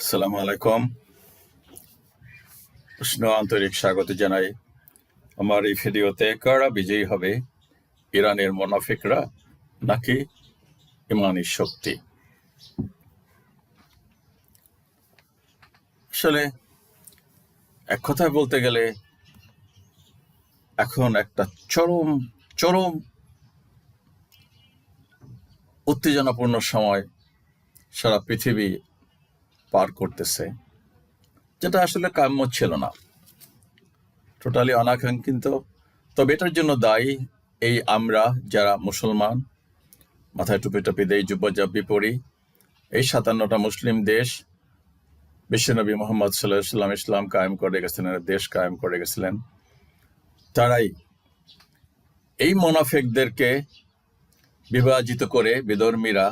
আসসালামু আলাইকুম। উষ্ণ আন্তরিক স্বাগত জানাই। আমার এই ভিডিওতে কারা বিজয়ী হবে? ইরানের মোনাফিকরা নাকি ইমানি শক্তি? আসলে এক কথায় বলতে গেলে এখন একটা চরম চরম উত্তেজনাপূর্ণ সময় সারা পৃথিবী পার করতেছে, যেটা আসলে কাম্য ছিল না। টোটালি অনাকাঙ্ক্ষিত। তবে এটার জন্য দায়ী এই আমরা যারা মুসলমান, মাথায় টুপি টুপি দেই যুবজাব্বি পড়ি এই সাতান্নটা মুসলিম দেশ বিশ্বনবী মোহাম্মদ সাল্লাহ সাল্লাম ইসলাম কায়েম করে গেছিলেন দেশ কায়েম করে গেছিলেন। তারাই এই মোনাফেকদেরকে বিভাজিত করে বিধর্মীরা,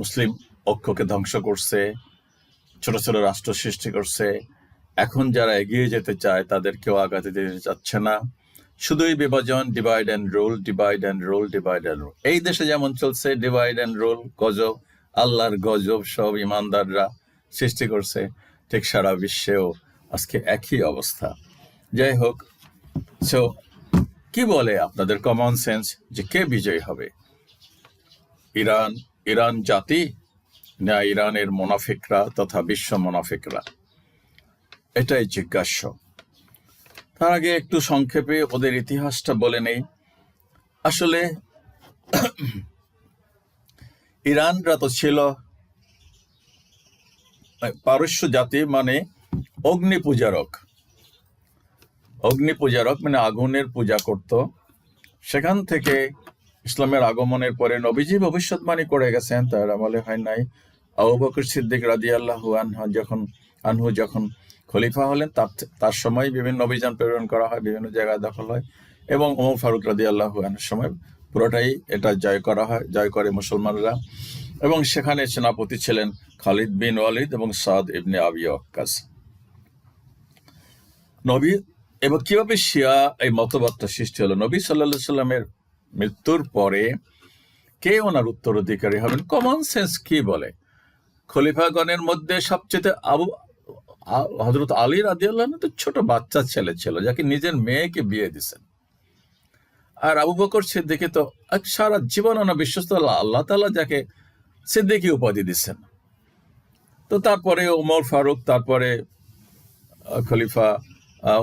মুসলিম ঐক্যকে ধ্বংস করছে, ছোট ছোট রাষ্ট্র সৃষ্টি করছে। এখন যারা এগিয়ে যেতে চায় তাদেরকেও আগাতে দিতে চাচ্ছে না। শুধুই বিভাজন divide and rule divide and rule divide and rule এই দেশে যেমন চলছে ডিভাইড অ্যান্ড রুল গজব, আল্লাহর গজব সব ইমানদাররা সৃষ্টি করছে। ঠিক সারা বিশ্বেও আজকে একই অবস্থা। যাই হোক সো কি বলে আপনাদের কমন সেন্স যে কে বিজয়ী হবে? ইরান ইরান জাতি? না ইরানের মোনাফিকরা তথা বিশ্ব মোনাফিকরা। এটাই জিজ্ঞাস্য। তার আগে একটু সংক্ষেপে ওদের ইতিহাসটা বলে নেই। আসলে ইরানরা তো ছিল পারস্য জাতি মানে অগ্নি পূজারক। অগ্নি পূজারক মানে আগুনের পূজা করত। সেখান থেকে ইসলামের আগমনের পরে নবীজি ভবিষ্যৎবাণী করে গেছেন, তার আমলে হয় নাই। আবু বকর সিদ্দিক রাজি আল্লাহ আনহা যখন, আনহু যখন খলিফা হলেন, তার তার সময় বিভিন্ন অভিযান প্রেরণ করা হয়, বিভিন্ন জায়গায় দখল হয় এবং ওমর ফারুক রাজি আল্লাহ আনহার সময় পুরোটাই এটা জয় করা হয়, জয় করে মুসলমানরা এবং সেখানে সেনাপতি ছিলেন খালিদ বিন ওয়ালিদ এবং সাদ ইবনে আবি ওয়াক্কাস। নবী এবং কীভাবে শিয়া এই মতবাদটা সৃষ্টি হলো? নবী সাল্লাহ সাল্লামের মৃত্যুর পরে কে ওনার উত্তরাধিকারী হবেন? কমন সেন্স কি বলে? খলিফাগণের মধ্যে সবচেয়ে আবু হজরত আলী রাজি আল্লাহ তো ছোট বাচ্চা ছেলে ছিল, যাকে নিজের মেয়েকে বিয়ে দিছেন। আর আবু বকর সিদ্দিকে তো সারা জীবন ওনা বিশ্বস্ত আল্লাহ তালা যাকে সিদ্দিকি উপাধি দিচ্ছেন তো তারপরে ওমর ফারুক, তারপরে খলিফা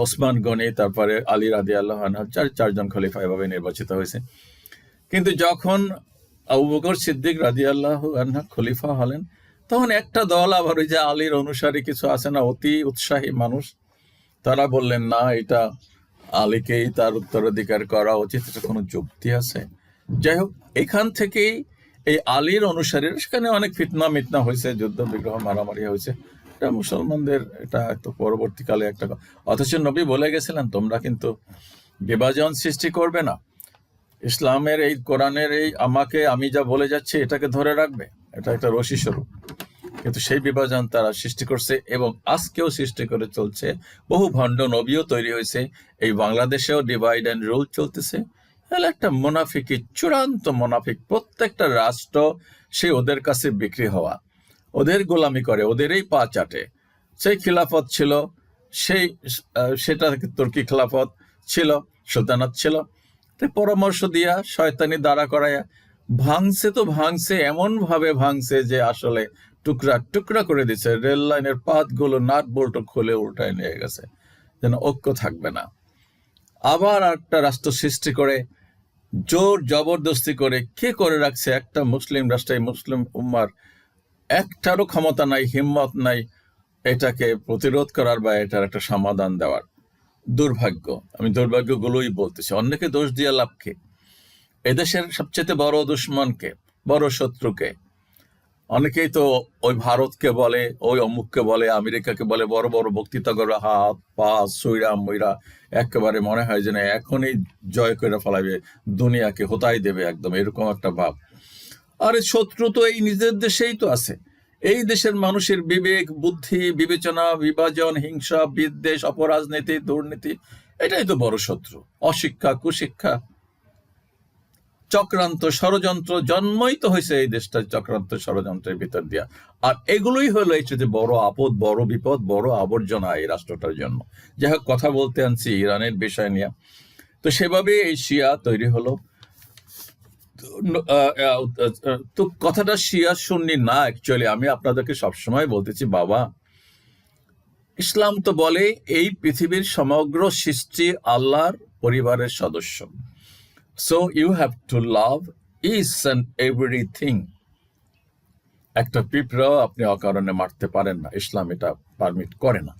ওসমান গনি, তারপরে আলী রাদি আল্লাহ চার, চারজন খলিফা এভাবে নির্বাচিত হয়েছে। কিন্তু যখন আবু বকর সিদ্দিক রাজি আল্লাহ খলিফা হলেন তখন একটা দল আবার ওই যে আলীর অনুসারী কিছু আছে না, অতি উৎসাহী মানুষ, তারা বললেন, না, এটা আলীকেই তার উত্তরাধিকার করা উচিত, এটা কোনো যুক্তি আছে? যাই হোক, এখান থেকেই এই আলীর অনুসারীরা, সেখানে অনেক ফিতনা মিতনা হয়েছে যুদ্ধ বিগ্রহ মারামারি হয়েছে। এটা মুসলমানদের, এটা তো পরবর্তীকালে একটা অথচ নবী বলে গেছিলেন, তোমরা কিন্তু বিভাজন সৃষ্টি করবে না। ইসলামের এই কোরআনের এই আমাকে আমি যা বলে যাচ্ছি, এটাকে ধরে রাখবে। এটা একটা রশি স্বরূপ। কিন্তু সেই বিভাজন তারা সৃষ্টি করছে এবং আজকেও সৃষ্টি করে চলছে। বহু ভণ্ড নবীও তৈরি হয়েছে। এই বাংলাদেশেও ডিভাইড অ্যান্ড রুল চলতেছে। তাহলে একটা মোনাফিকি, চূড়ান্ত মোনাফিক, প্রত্যেকটা রাষ্ট্র সে ওদের কাছে বিক্রি হওয়া। ওদের গোলামি করে, ওদেরই পা চাটে। সেই খিলাফত ছিল, সেই সেটা তুর্কি খিলাফত ছিল, সুলতানাত ছিল। পরামর্শ দিয়া শয়তানি দাঁড়া করাইয়া, ভাঙছে তো ভাঙছে এমন ভাবে ভাঙছে যে আসলে টুকরা টুকরা করে দিছে, রেল লাইনের পাতগুলো নাট বল্ট খুলে উল্টায় নিয়ে গেছে, যেন ঐক্য থাকবে না। আবার একটা রাষ্ট্র সৃষ্টি করে, জোর জবরদস্তি করে কে করে রাখছে একটা মুসলিম রাষ্ট্রে মুসলিম উম্মার? একটারও ক্ষমতা নাই, হিম্মত নাই, এটাকে প্রতিরোধ করার বা এটার একটা সমাধান দেওয়ার। দুর্ভাগ্য, আমি দুর্ভাগ্যগুলোই বলতেছি, অন্যকে দোষ দিয়া লাভকে এদেশের সবচেয়ে বড় দুশ্মনকে, বড় শত্রুকে অনেকেই তো ওই ভারতকে বলে, ওই অমুককে বলে, আমেরিকাকে বলে, বড় বড় বক্তৃতা করে হাত, পা সইরা মইরা একেবারে মনে হয় যেন এখনই জয় করে ফেলাবে, দুনিয়াকে হোতাই দেবে একদম, এরকম একটা ভাব। আরে শত্রু তো এই নিজের দেশেই তো আছে। এই দেশের মানুষের বিবেক, বুদ্ধি, বিবেচনা, বিভাজন, হিংসা, বিদ্বেষ, অপরাজনীতি, দুর্নীতি, এটাই তো বড় শত্রু, অশিক্ষা, কুশিক্ষা। চক্রান্ত ষড়যন্ত্র জন্মই তো হয়েছে এই দেশটা চক্রান্ত ষড়যন্ত্রের ভিতর দিয়া। আর এগুলোই হলো এই যে বড় আপদ, বড় বিপদ, বড় আবর্জনা এই রাষ্ট্রটার জন্য। যাই হোক, কথা বলতে আনছি ইরানের বিষয় নিয়ে। তো সেভাবে এই শিয়া তৈরি হলো। তো কথাটা শিয়া শুননি না অ্যাকচুয়ালি আমি আপনাদেরকে সবসময় বলতেছি, বাবা, ইসলাম তো বলে এই পৃথিবীর সমগ্র সৃষ্টি আল্লাহর পরিবারের সদস্য। So you have to love is and everything একটা পিঁপড়াও আপনি অকারণে মারতে পারেন না ইসলাম এটা পারমিট করে না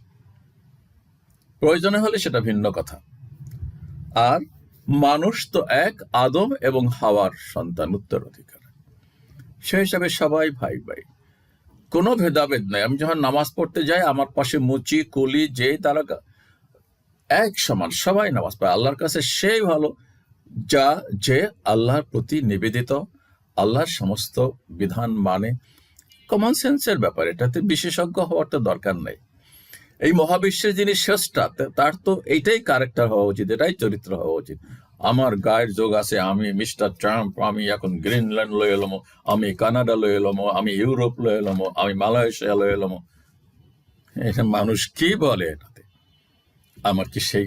প্রয়োজনে হলে সেটা ভিন্ন কথা আর মানুষ তো এক আদম এবং হাওয়ার সন্তান উত্তরাধিকার সে হিসাবে সবাই ভাই ভাই কোনো ভেদাভেদ নাই আমি যখন নামাজ পড়তে যাই আমার পাশে মুচি কুলি যে তারা এক সমান সবাই নামাজ পড়ে। আল্লাহর কাছে সেই ভালো যা যে আল্লাহর প্রতি নিবেদিত, আল্লাহর সমস্ত বিধান মানে কমন সেন্সের ব্যাপার। এটাতে বিশেষজ্ঞ হওয়ার তো দরকার নেই। এই মহাবিশ্বের যিনি শ্রেষ্ঠা তার তো এইটাই ক্যারেক্টার হওয়া উচিত, এটাই চরিত্র হওয়া উচিত। আমার গায়ের যোগ আছে, আমি মিস্টার ট্রাম্প, আমি এখন গ্রিনল্যান্ড লয়ে এলাম, আমি কানাডা লয়ে এলাম, আমি ইউরোপ লয়ে এলাম, আমি মালয়েশিয়া লয়ে এলাম। এটা মানুষ কি বলে এটাতে? আমার কি সেই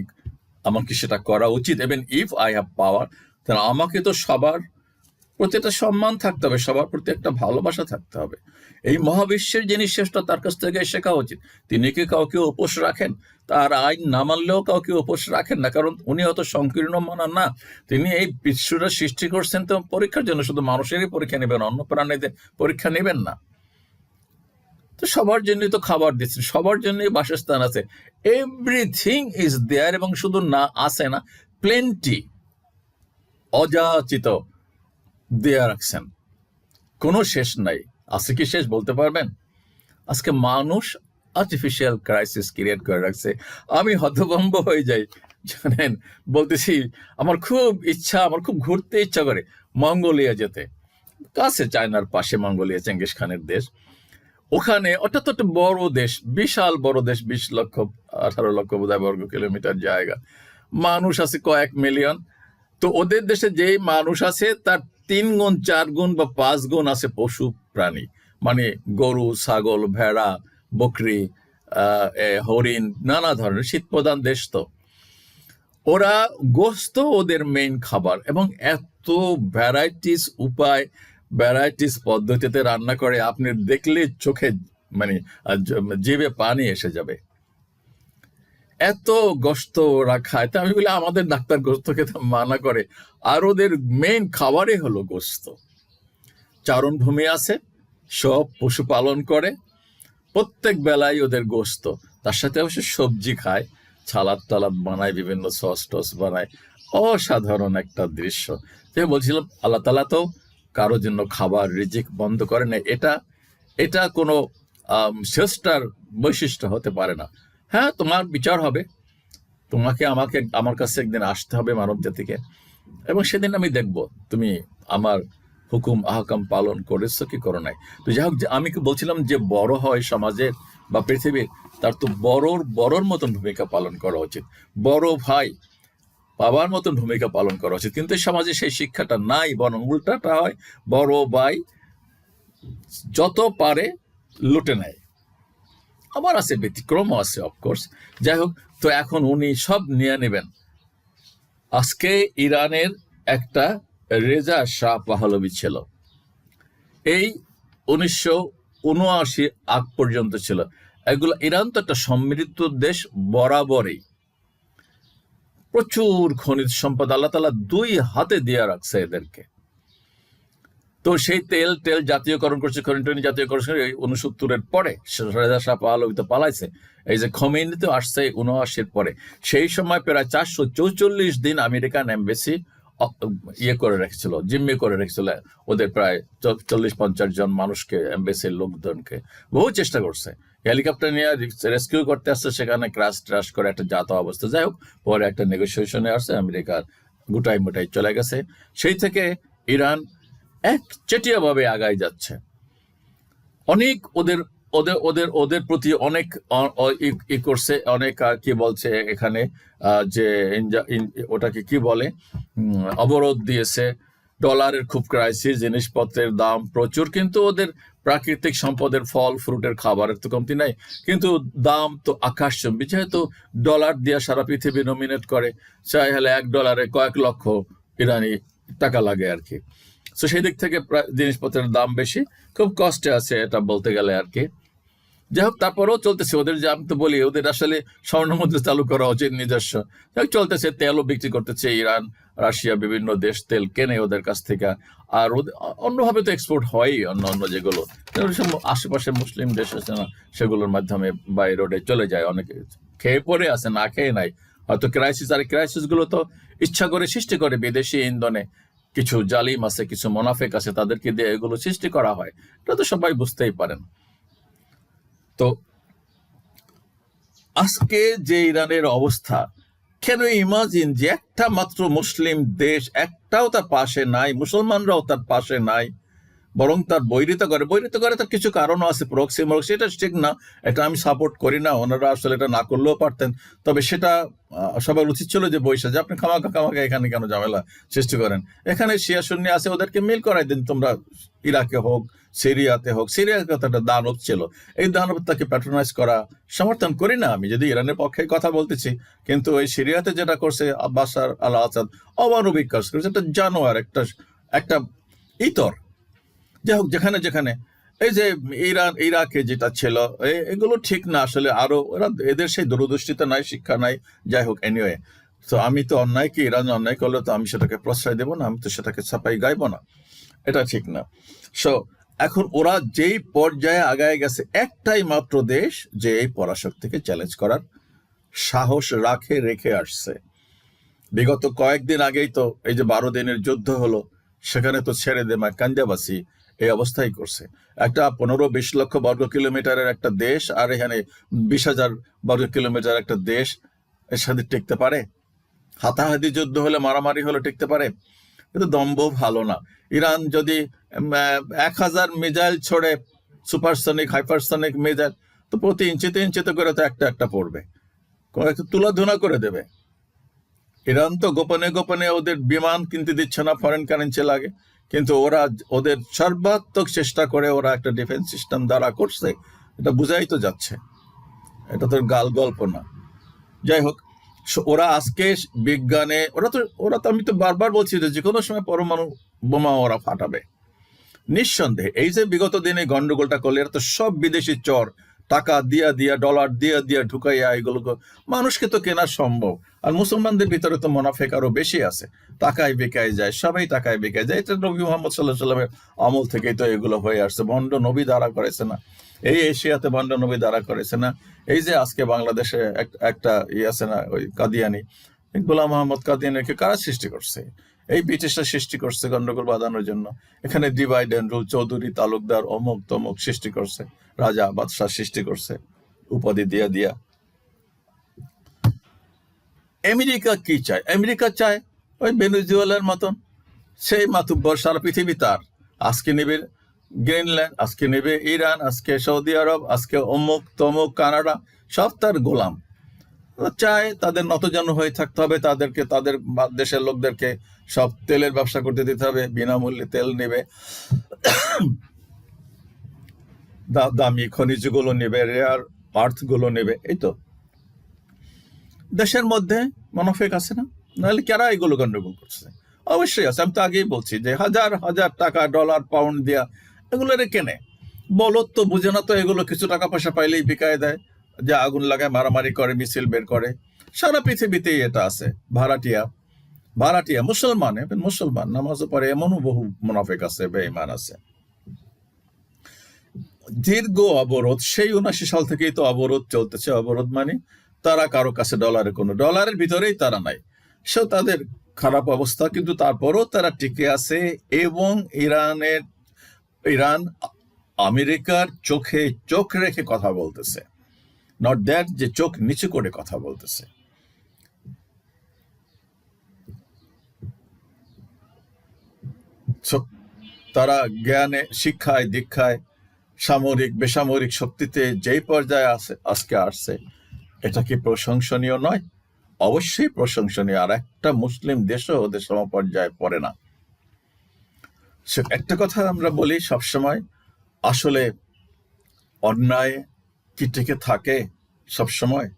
আমার কি সেটা করা উচিত। এবং ইফ আই হ্যাভ পাওয়ার তাহলে আমাকে তো সবার প্রতি একটা সম্মান থাকতে হবে, সবার প্রতি একটা ভালোবাসা থাকতে হবে। এই মহাবিশ্বের যিনি শ্রেষ্ঠ, তার কাছ থেকে শেখা উচিত। তিনি কি কাউকে উপোস রাখেন? তার আইন না মানলেও কাউকে উপোস রাখেন না, কারণ উনি অত সংকীর্ণ মানান না। তিনি এই বিশ্বটা সৃষ্টি করছেন তো পরীক্ষার জন্য, শুধু মানুষেরই পরীক্ষা নেবেন, অন্য প্রাণীদের পরীক্ষা নেবেন না। তো সবার জন্যই তো খাবার দিচ্ছেন, সবার জন্যই বাসস্থান আছে। এভরিথিং ইজ দেয়ার এবং শুধু না, আছে না প্লেন্টি অযাচিত দেয়া রাখছেন। কোনো শেষ নাই। আছে কি শেষ বলতে পারবেন? আজকে মানুষ আর্টিফিশিয়াল ক্রাইসিস ক্রিয়েট করে রাখছে। আমি হতভম্ব হয়ে যাই, জানেন? বলতেছি, আমার খুব ইচ্ছা, আমার খুব ঘুরতে ইচ্ছা করে মঙ্গোলিয়া যেতে। কাছে চায়নার পাশে মঙ্গোলিয়া, চেঙ্গিস খানের দেশ। ওখানে তো একটা বড় দেশ, বিশাল বড় দেশ, বিশ লক্ষ, আঠারো লক্ষ বোধহয় বর্গ কিলোমিটার জায়গা। মানুষ আছে কয়েক মিলিয়ন তো ওদের দেশে যেই মানুষ আছে, তার তিন গুণ, চার গুণ বা পাঁচ গুণ আছে পশু প্রাণী। মানে গরু, ছাগল, ভেড়া, বকরি হরিণ, নানা ধরনের শীত প্রধান দেশ তো। ওরা গোস্ত ওদের মেইন খাবার এবং এত ভ্যারাইটিস উপায় ভ্যারাইটিস পদ্ধতিতে রান্না করে আপনি দেখলে চোখে মানে জিভে পানি এসে যাবে। এত গোস্ত ওরা খায়, তা আমি বলি আমাদের ডাক্তার গোস্ত খেতে মানা করে। আর ওদের মেইন খাবারই হলো গোস্ত চারণভূমি আছে, সব পশুপালন করে, প্রত্যেক বেলায় ওদের গোস্ত তার সাথে অবশ্য সবজি খায়, ছালাদ টালাদ বানায়, বিভিন্ন সস টস বানায়। অসাধারণ একটা দৃশ্য। তাই বলছিলাম, আল্লাহ তালা তো কারোর জন্য খাবার রিজিক বন্ধ করে না এটা এটা কোনো শ্রেষ্ঠার বৈশিষ্ট্য হতে পারে না। হ্যাঁ তোমার বিচার হবে। তোমাকে আমাকে, আমার কাছে একদিন আসতে হবে মানব জাতিকে। এবং সেদিন আমি দেখব, তুমি আমার হুকুম, আহকাম পালন করেছ কি করো নাই। তো যাই হোক, যে আমি কি বলছিলাম যে বড় হয় সমাজের বা পৃথিবীর, তার তো বড়র বড়র মতন ভূমিকা পালন করা উচিত। বড় ভাই বাবার মতন ভূমিকা পালন করা উচিত। কিন্তু সমাজে সেই শিক্ষাটা নাই, বরং উল্টাটা হয়, বড় ভাই যত পারে লুটে নেয়। আবার আছে ব্যতিক্রমও আছে অফকোর্স যাই হোক, তো এখন উনি সব নিয়ে নেবেন। আজকে ইরানের একটা রেজা শাহ পাহলবি ছিল। এই উনিশশো উনআশি আগ পর্যন্ত ছিল। এগুলো, ইরান তো একটা সমৃদ্ধ দেশ বরাবরই। প্রচুর খনিজ সম্পদ আল্লাহ তালা দুই হাতে দিয়ে রাখছে এদেরকে। তো সেই তেল তেল জাতীয়করণ করছে, খনি টনি জাতীয়করণ উনসত্তরের পরে রেজা শাহ পাহলবি তো পালাইছে। এই যে খমেনি তো আসছে উনআশির পরে। সেই সময় প্রায় চারশো চৌচল্লিশ দিন আমেরিকান এম্বাসি ইয়ে করে রেখেছিল, জিম্মি করে রেখেছিল। ওদের প্রায় চল্লিশ পঞ্চাশ জন মানুষকে, এম্বাসির লোকজনকে বহু চেষ্টা করছে। হেলিকপ্টার নিয়ে রেস্কিউ করতে আসছে, সেখানে ক্রাশ ট্রাশ করে একটা জাত অবস্থা। যাই হোক, পরে একটা নেগোসিয়েশনে আসছে, আমেরিকার গুটাই মুটাই চলে গেছে। সেই থেকে ইরান এক চেটিয়াভাবে আগায় যাচ্ছে। অনেক ওদের ওদের ওদের ওদের প্রতি অনেক ই- করছে, অনেক কি বলছে এখানে যে ওটাকে কি বলে? অবরোধ দিয়েছে। ডলারের খুব ক্রাইসিস জিনিসপত্রের দাম প্রচুর, কিন্তু ওদের প্রাকৃতিক সম্পদের ফল ফ্রুটের খাবারের তো কমতি নাই। কিন্তু দাম তো আকাশচম্বী। যেহেতু ডলার দিয়ে সারা পৃথিবী নমিনেট করে চাই হলে এক ডলারে কয়েক লক্ষ ইরানি টাকা লাগে আর কি। তো সেই দিক থেকে জিনিসপত্রের দাম বেশি। খুব কষ্টে আছে এটা বলতে গেলে আর কি। যাই হোক, তারপরেও চলতেছে। ওদের যে আমি তো বলি, ওদের আসলে স্বর্ণ মুদ্রা চালু করা উচিত নিজস্ব। যাই চলতেছে, তেলও বিক্রি করতেছে ইরান। রাশিয়া বিভিন্ন দেশ তেল কেনে ওদের কাছ থেকে, আর অন্যভাবে তো এক্সপোর্ট হয়ই অন্য অন্য যেগুলো। আশেপাশে মুসলিম দেশ আছে না, সেগুলোর মাধ্যমে বাই রোডে চলে যায়। অনেকে খেয়ে পড়ে আছে, না খেয়ে নাই। হয়তো ক্রাইসিস আর ক্রাইসিসগুলো তো ইচ্ছা করে সৃষ্টি করে। বিদেশি ইন্ধনে কিছু জালিম আছে, কিছু মোনাফেক আছে, তাদেরকে দিয়ে এগুলো সৃষ্টি করা হয়। এটা তো সবাই বুঝতেই পারেন। তো আজকে যে ইরানের অবস্থা কেন ইমাজিন যে একটা মাত্র মুসলিম দেশ একটাও তার পাশে নাই, মুসলমানরাও তার পাশে নাই, বরং তার বৈরিত করে। বৈরিতা করে তার কিছু কারণও আছে প্রক্সি মরক্সি এটা ঠিক না, এটা আমি সাপোর্ট করি না, ওনারা আসলে এটা না করলেও পারতেন। তবে সেটা সবার উচিত ছিল যে বৈশা, যে আপনি খামাকা খামাকা এখানে কেন ঝামেলা সৃষ্টি করেন? এখানে শিয়া শূন্য আছে, ওদেরকে মিল করাই দিন, তোমরা ইরাকে হোক সিরিয়াতে হোক, সিরিয়ার কথাটা দানব ছিল। এই দানবতাকে প্যাট্রোনাইজ করা সমর্থন করি না আমি, যদি ইরানের পক্ষে কথা বলতেছি। কিন্তু ওই সিরিয়াতে যেটা করছে বাসার আল আসাদ অমানবিক কাজ করেছে। একটা জানোয়ার, একটা একটা ইতর। যাই হোক, যেখানে যেখানে। এই যে ইরান, ইরাকে যেটা ছিল এগুলো ঠিক না, আসলে আরও ওরা এদের সেই দূরদৃষ্টিতে নাই, শিক্ষা নাই, যাই হোক এনিওয়ে তো আমি তো অন্যায়কে ইরান অন্যায় করলে তো আমি সেটাকে প্রশ্রয় দেবো না, আমি তো সেটাকে ছাপাই গাইবো না। এটা ঠিক না। সো এখন ওরা যেই পর্যায়ে আগায় গেছে, একটাই মাত্র দেশ যে এই পরাশক্তিকে চ্যালেঞ্জ করার সাহস রাখে, রেখে আসছে। বিগত কয়েকদিন আগেই তো এই যে বারো দিনের যুদ্ধ হলো, সেখানে তো ছেড়ে দে কান্দাবাসী, এই অবস্থাই করছে। একটা পনেরো বিশ লক্ষ বর্গ কিলোমিটারের একটা দেশ, আর এখানে বিশ হাজার বর্গ কিলোমিটার একটা দেশ, এর সাথে টিকতে পারে? হাতাহাতি যুদ্ধ হলে, মারামারি হলে টিকতে পারে? কিন্তু দম্ভ ভালো না। ইরান যদি এক হাজার মিজাইল ছড়ে সুপারসনিক, হাইপারসনিক মিজাইল তো প্রতি ইঞ্চিতে ইঞ্চিতে করে তো একটা একটা পড়বে। তুলাধুনা করে দেবে। ইরান তো গোপনে গোপনে ওদের বিমান কিনতে দিচ্ছে না ফরেন কারেন্সি লাগে। কিন্তু ওরা ওদের সর্বাত্মক চেষ্টা করে ওরা একটা ডিফেন্স সিস্টেম দ্বারা করছে। এটা বুঝাই তো যাচ্ছে। এটা তো গাল গল্প না। যাই হোক ওরা আজকে বিজ্ঞানে, ওরা তো ওরা তো আমি তো বারবার বলছি যে যে কোনো সময় পরমাণু বোমা ওরা ফাটাবে। নিঃসন্দেহে, এই যে বিগত দিনে গন্ডগোলটা করলে, এরা তো সব বিদেশি চর, টাকা দিয়া দিয়া ডলার দিয়া দিয়া ঢুকাইয়া এগুলোকে, মানুষকে তো কেনা সম্ভব। আর মুসলমানদের ভিতরে তো মোনাফেক আরও বেশি আছে। টাকায় বেকায় যায়, সবাই টাকায় বেকায় যায়। এটা নবী মোহাম্মদ সাল্লাহ সাল্লামের আমল থেকেই তো এগুলো হয়ে আসছে। ভণ্ড নবী দ্বারা করেছে না। এই এশিয়াতে ভণ্ড নবী দ্বারা করেছে না? এই যে আজকে বাংলাদেশে একটা ই আছে না, ওই কাদিয়ানি গোলাম মোহাম্মদ কাদিয়ানিকে কারা সৃষ্টি করছে? এই ব্রিটিশরা সৃষ্টি করছে গন্ডগোল বাঁধানোর জন্য। এখানে divide and rule Chowdhury, Talukdar, অমুক, তমুক সৃষ্টি করছে, রাজা, বাদশাহ সৃষ্টি করছে, উপাধি দিয়া দিয়া। আমেরিকা কি চায়? আমেরিকা চায় ওই ভেনেজুয়েলার মতন। সেই মাতুব্বর সারা পৃথিবী তার। আজকে নেবে গ্রিনল্যান্ড, আজকে নেবে ইরান, আজকে সৌদি আরব, আজকে অমুক, তমুক, কানাডা, সব তার গোলাম। চায় তাদের নতজন হয়ে থাকতে হবে, তাদেরকে, তাদের দেশের লোকদেরকে সব তেলের ব্যবসা করতে দিতে হবে, বিনামূল্যে তেল নেবে। দামি খনিজগুলো নেবে রেয়ার আর্থগুলো নেবে, এই তো। দেশের মধ্যে মনোফেক আছে না? নাহলে কারা এগুলো গন্ডগোল করছে? অবশ্যই আছে, আমি তো আগেই বলছি যে হাজার হাজার টাকা ডলার পাউন্ড দিয়া এগুলো রে কেনে? বলত তো বুঝে না তো এগুলো কিছু টাকা পয়সা পাইলেই বিকায় দেয়। যে আগুন লাগায় মারামারি করে, মিছিল বের করে। সারা পৃথিবীতেই এটা আছে, ভাড়াটিয়া। ভাড়াটিয়া, মুসলমান মুসলমান, নামাজও পড়ে, এমনও বহু মুনাফেক আছে, বেঈমান আছে। দীর্ঘ অবরোধ, সেই উনাশি সাল থেকেই তো অবরোধ চলতেছে। অবরোধ মানে তারা কারও কাছে ডলারের কোনো, ডলারের ভিতরেই তারা নাই। সে তাদের খারাপ অবস্থা, কিন্তু তারপরও তারা টিকে আছে এবং ইরানের ইরান আমেরিকার চোখে চোখ রেখে কথা বলতেছে। নট দ্যাট যে চোখ নিচু করে কথা বলতেছে। তারা জ্ঞানে, শিক্ষায়, দীক্ষায়, সামরিক, বেসামরিক শক্তিতে যেই পর্যায়ে আছে, আজকে আসছে, এটা কি প্রশংসনীয় নয়? অবশ্যই প্রশংসনীয়। আর একটা মুসলিম দেশও ওদের সমপর্যায়ে পড়ে না। সে একটা কথা আমরা বলি সবসময়, আসলে অন্যায় কি টিকে থাকে সবসময়?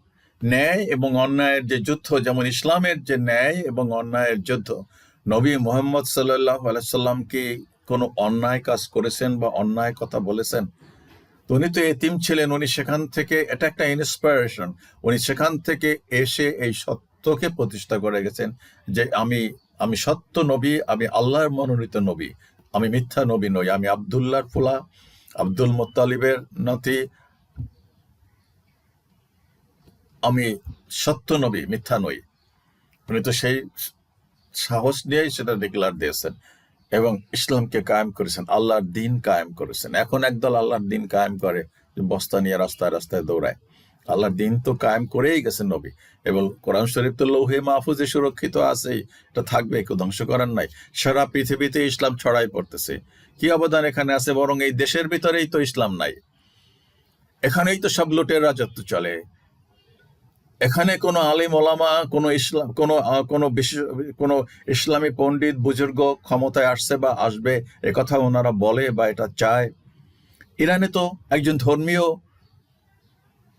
ন্যায় এবং অন্যায়ের যে যুদ্ধ, যেমন ইসলামের যে ন্যায় এবং অন্যায়ের যুদ্ধ, নবী মোহাম্মদ সাল্লাহ আলাইসাল্লাম কি কোনো অন্যায় কাজ করেছেন বা অন্যায় কথা বলেছেন? উনি তো এতিম ছিলেন, উনি সেখান থেকে, এটা একটা ইন্সপায়ারেশন উনি সেখান থেকে এসে এই সত্যকে প্রতিষ্ঠা করে গেছেন যে আমি আমি সত্য নবী, আমি আল্লাহর মনোনীত নবী। আমি মিথ্যা নবী নই, আমি আবদুল্লাহর ফুলা, আব্দুল মোত্তালিবের নাতি। আমি সত্য নবী, মিথ্যা নই। উনি তো সেই সাহস নিয়েই সেটা ডিক্লার দিয়েছেন এবং ইসলামকে কায়েম করেছেন, আল্লাহর দিন কায়েম করেছেন। এখন একদল আল্লাহর দিন কায়েম করে, বস্তা নিয়ে রাস্তায় রাস্তায় দৌড়ায়। আল্লাহর দিন তো কায়েম করেই গেছেন নবী। এবং কোরআন শরীফ তো লৌহে মাহফুজে সুরক্ষিত আছে এটা থাকবে, কেউ ধ্বংস করার নাই। সারা পৃথিবীতে ইসলাম ছড়াই পড়তেছে। কি অবদান এখানে আছে? বরং এই দেশের ভিতরেই তো ইসলাম নাই। এখানেই তো সব লুটের রাজত্ব চলে। এখানে কোনো আলিম ওলামা, কোনো ইসলাম, কোনো কোনো বিশেষ, কোনো ইসলামী পণ্ডিত, বুজুর্গ ক্ষমতায় আসছে বা আসবে কথা ওনারা বলে বা এটা চায়। ইরানে তো একজন ধর্মীয়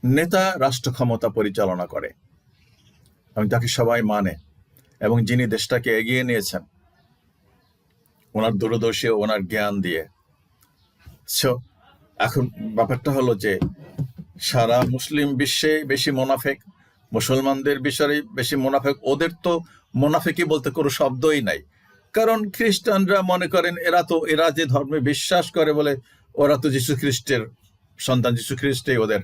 নেতা রাষ্ট্র ক্ষমতা পরিচালনা করে। এবং তাকে সবাই মানে। এবং যিনি দেশটাকে এগিয়ে নিয়েছেন, ওনার দূরদর্শী, ওনার জ্ঞান দিয়ে। সো এখন ব্যাপারটা হলো যে, সারা মুসলিম বিশ্বে বেশি মোনাফেক, মুসলমানদের বিষয়ে বেশি মোনাফেক, ওদের তো মোনাফেকি বলতে কোনো শব্দই নাই। কারণ খ্রিস্টানরা মনে করেন, এরা তো, এরা যে ধর্মে বিশ্বাস করে বলে, ওরা তো যীশু খ্রিস্টের সন্তান যীশু খ্রিস্টই ওদের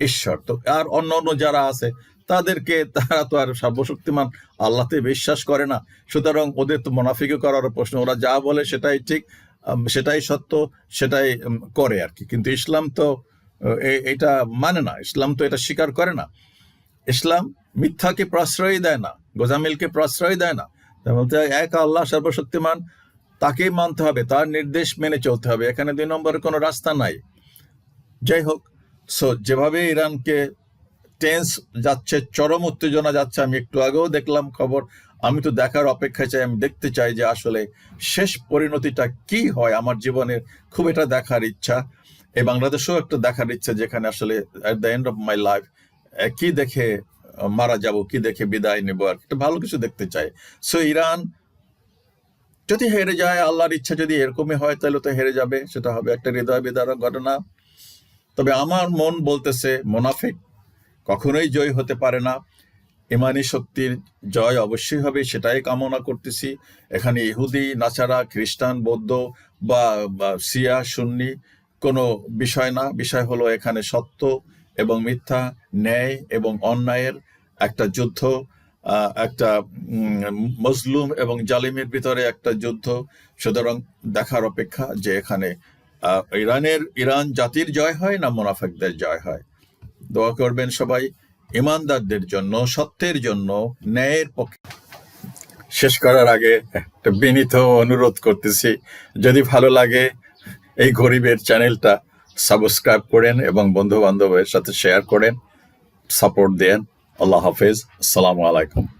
ঈশ্বর। তো আর অন্য অন্য যারা আছে, তাদেরকে তারা তো আর সর্বশক্তিমান আল্লাহতে বিশ্বাস করে না। সুতরাং ওদের তো মোনাফিকে করার প্রশ্ন, ওরা যা বলে সেটাই ঠিক সেটাই সত্য, সেটাই করে আর কি। কিন্তু ইসলাম তো এটা মানে না, ইসলাম তো এটা স্বীকার করে না। ইসলাম মিথ্যাকে প্রশ্রয় দেয় না, গোজামিলকে প্রশ্রয় দেয় না। বলতে এক আল্লাহ সর্বশক্তিমান, তাকেই মানতে হবে, তার নির্দেশ মেনে চলতে হবে। এখানে দুই নম্বরের কোনো রাস্তা নাই। যাই হোক সো যেভাবে ইরানকে টেন্স যাচ্ছে, চরম উত্তেজনা যাচ্ছে, আমি একটু আগেও দেখলাম খবর, আমি তো দেখার অপেক্ষায় চাই, আমি দেখতে চাই যে আসলে শেষ পরিণতিটা কি হয় আমার জীবনের, খুব এটা দেখার ইচ্ছা। এই বাংলাদেশেও একটা দেখার ইচ্ছা যেখানে আসলে at the end of my life কি দেখে মারা যাব, কি দেখে বিদায় নেব, আর একটা ভালো কিছু দেখতে চাই। সো ইরান, যদি হেরে যায়, আল্লাহর ইচ্ছা যদি এরকমই হয়, তাহলে তো হেরে যাবে, সেটা হবে একটা হৃদয় বিদারক ঘটনা। তবে আমার মন বলতেছে, মোনাফিক, কখনোই জয় হতে পারে না। ইমানি শক্তির জয় অবশ্যই হবে, সেটাই কামনা করতেছি। এখানে ইহুদি নাচারা খ্রিস্টান, বৌদ্ধ বা সিয়া সুন্নি কোনো বিষয় না। বিষয় হলো এখানে সত্য এবং মিথ্যা, ন্যায় এবং অন্যায়ের একটা যুদ্ধ একটা মজলুম এবং জালিমের ভিতরে একটা যুদ্ধ। সুতরাং দেখার অপেক্ষা যে এখানে ইরানের ইরান জাতির জয় হয় না মোনাফেকদের জয় হয়? দোয়া করবেন সবাই ইমানদারদের জন্য, সত্যের জন্য, ন্যায়ের পক্ষে। শেষ করার আগে একটা বিনীত অনুরোধ করতেছি, যদি ভালো লাগে এই গরিবের চ্যানেলটা সাবস্ক্রাইব করেন এবং বন্ধু বান্ধবের সাথে শেয়ার করেন, সাপোর্ট দেন। আল্লাহ হাফেজ, আসসালামু আলাইকুম।